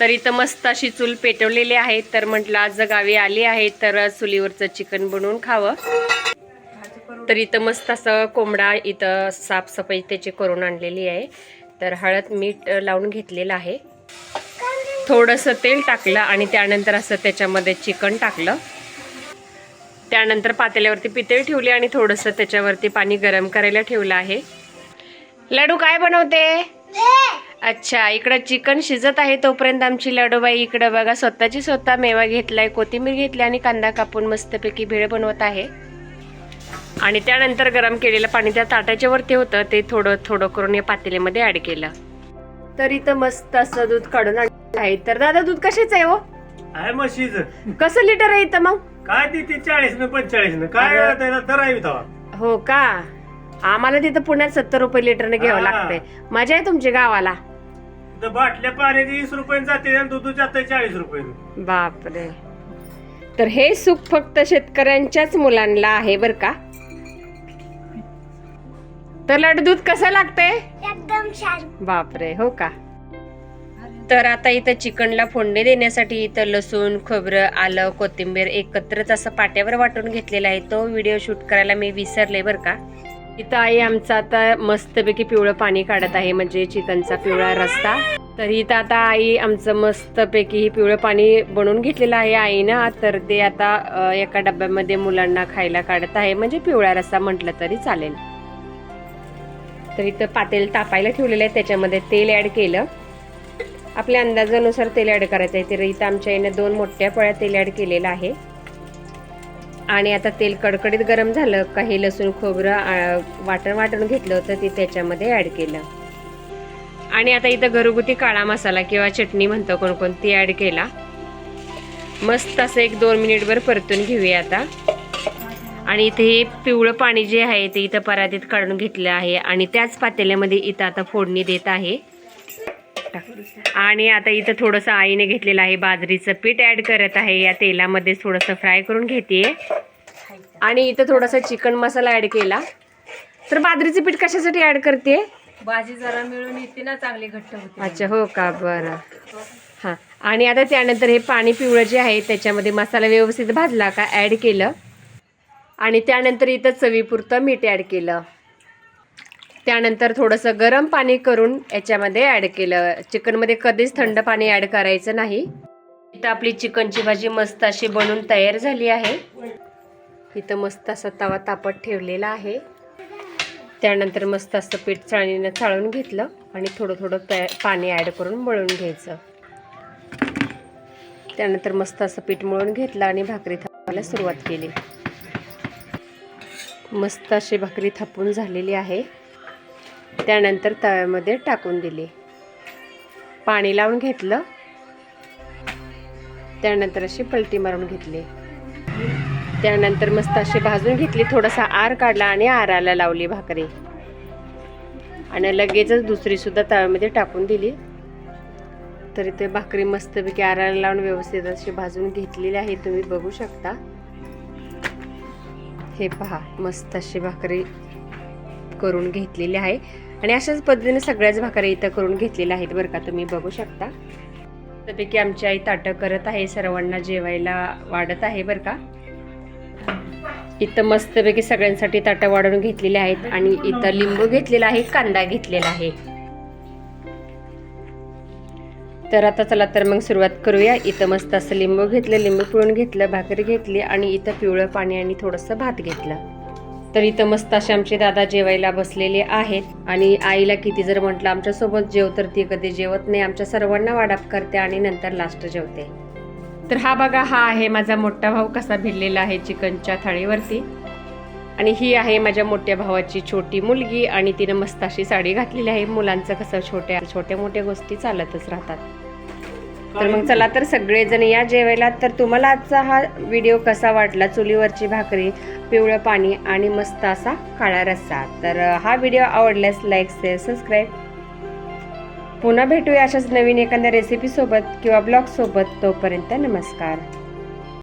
तर इथं मस्त अशी चूल पेटवलेली आहे. तर म्हटलं आज गावी आली आहे तर चुलीवरचं चिकन बनवून खावं. तर इथं मस्त असं कोंबडा इथं साफसफाई त्याची करून आणलेली आहे. तर हळद मीठ लावून घेतलेलं आहे. थोडंसं तेल टाकलं आणि त्यानंतर असं त्याच्यामध्ये चिकन टाकलं. त्यानंतर पातेल्यावरती पितळ ठेवली आणि थोडंसं त्याच्यावरती पाणी गरम करायला ठेवलं आहे. लाडू काय बनवते? अच्छा इकडं चिकन शिजत आहे तोपर्यंत आमची लाडूबाई इकडं बघा स्वतःची स्वतः मेवा घेतलाय कोथिंबीर घेतली आणि कांदा कापून मस्तपैकी भेळ बनवत आहे. आणि त्यानंतर गरम केलेलं पाणी त्या ताटाच्या वरती होतं ते थोडं थोडं करून या पातेल्यामध्ये ऍड केलं. तर इथं मस्त असं दूध काढून आहे. तर दादा दूध कशाचं आहे हो? आहे म्हशीच. कसं लिटर आहे इथं मग? काय ती ती चाळीस न पंचेचाळीस न काय अरे. त्याला दर आहे तेव्हा हो का? आम्हाला तिथं पुण्यात सत्तर रुपये लिटरने घ्यावं हा. लागतंय. मजा आहे तुमच्या गावाला. तर बाटल्या पाण्याची वीस रुपये जाते आणि दूध जाते चाळीस रुपये बापरे. तर हे सुख फक्त शेतकऱ्यांच्याच मुलांना आहे बर का? तर लाडू दूध कसं लागतंय? एकदम छान. बापरे हो का? तर आता इथं चिकनला फोडणी देण्यासाठी इथं लसूण खोबरं आलं कोथिंबीर एकत्रच असं पाट्यावर वाटून घेतलेला आहे. तो व्हिडिओ शूट करायला मी विसरले बरं का? इथं आई आमचं आता मस्तपैकी पिवळं पाणी काढत आहे म्हणजे चिकनचा पिवळा रस्ता. तर इथं आता आई आमचं मस्तपैकी ही पिवळं पाणी बनवून घेतलेलं आहे आईनं. तर ते आता एका डब्यामध्ये मुलांना खायला काढत आहे म्हणजे पिवळा रस्सा म्हटलं तरी चालेल. तर इथं पातेल तापायला ठेवलेलं आहे त्याच्यामध्ये तेल ऍड केलं. आपल्या अंदाजानुसार तेल ऍड करायचं आहे तर इथं आमच्या आईने दोन मोठ्या पळ्या तेल ऍड केलेलं आहे. आणि आता तेल कडकडीत गरम झालं काही लसूण खोबरं वाटण वाटण घेतलं होतं ते त्याच्यामध्ये ॲड केलं. आणि आता इथं घरगुती काळा मसाला किंवा चटणी म्हणतो कोण कोण ती ॲड केला. मस्त असं एक दोन मिनिटभर परतून घेऊया आता. आणि इथे हे पिवळं पाणी जे आहे ते इथं परातीत काढून घेतलं आहे. आणि त्याच पातेल्यामध्ये इथं आता फोडणी देत आहे. आणि आता इथं थोडंसं आईने घेतलेलं आहे बाजरीचं पीठ ऍड करत आहे. या तेलामध्ये थोडंसं फ्राय करून घेते आणि इथं थोडासा चिकन मसाला ऍड केला. तर बाजरीचं पीठ कशासाठी ऍड करते भाजी जरा मिळून येते ना चांगली घट्ट होते. अच्छा हो का? बरं. हां. आणि आता त्यानंतर हे पाणी पिवळं जे आहे त्याच्यामध्ये मसाला व्यवस्थित भाजला का? ॲड केलं. आणि त्यानंतर इथं चवीपुरतं मीठ ॲड केलं. त्यानंतर थोडंसं गरम पाणी करून याच्यामध्ये ॲड केलं. चिकनमध्ये कधीच थंड पाणी ॲड करायचं नाही. इथं आपली चिकनची भाजी मस्त अशी बनून तयार झाली आहे. इथं मस्त असा तवा तापत ठेवलेला आहे. त्यानंतर मस्त असं पीठ चाळणीनं चाळून घेतलं आणि थोडं थोडं पॅ पाणी ॲड करून मळून घ्यायचं. त्यानंतर मस्त असं पीठ मळून घेतलं आणि भाकरी थापायला सुरुवात केली. मस्त अशी भाकरी थापून झालेली आहे. त्यानंतर तव्यामध्ये टाकून दिली. पाणी लावून घेतलं. त्यानंतर अशी पलटी मारून घेतली. त्यानंतर मस्त अशी भाजून घेतली. थोडासा आर काढला आणि आराला लावली भाकरी. आणि लगेचच दुसरी सुद्धा तव्यामध्ये टाकून दिली. तर ते भाकरी मस्तपैकी आराला लावून व्यवस्थित अशी भाजून घेतलेली आहे. तुम्ही बघू शकता. हे पहा मस्त अशी भाकरी करून घेतलेली आहे. आणि अशाच पद्धतीने सगळ्याच भाकरी इथं करून घेतलेल्या आहेत बरं का तुम्ही बघू शकता. त्यापैकी आमची आई ताटं करत आहे सर्वांना जेवायला वाढत आहे बरं का. इथं मस्तपैकी सगळ्यांसाठी ताटं वाढवून घेतलेले आहेत आणि इथं लिंबू घेतलेला आहे कांदा घेतलेला आहे. तर आता चला तर मग सुरुवात करूया. इथं मस्त असं लिंबू घेतलं लिंबू पिळून घेतलं भाकरी घेतली आणि इथं पिवळं पाणी आणि थोडंसं भात घेतलं. तर इथं मस्त असे आमचे दादा जेवायला बसलेले आहेत. आणि आईला किती जर म्हटलं आमच्यासोबत जेव तर ती कधी जेवत नाही. आमच्या सर्वांना वाडाप करते आणि नंतर लास्ट जेवते. तर हा बघा हा आहे माझा मोठा भाऊ कसा भिडलेला आहे चिकनच्या थाळीवरती. आणि ही आहे माझ्या मोठ्या भावाची छोटी मुलगी. आणि तिनं मस्त अशी साडी घातलेली आहे. मुलांचं कसं छोट्या छोट्या मोठ्या गोष्टी चालतच राहतात. तर मग चला तर सगळेजण या जेवायला. तर तुम्हाला आजचा हा व्हिडिओ कसा वाटला? चुलीवरची भाकरी पिवळं पाणी आणि मस्त असा काळा रस्सा. तर हा व्हिडिओ आवडल्यास लाईक शेअर सबस्क्राईब पुन्हा भेटूया अशाच नवीन एखाद्या रेसिपीसोबत किंवा ब्लॉगसोबत तोपर्यंत नमस्कार.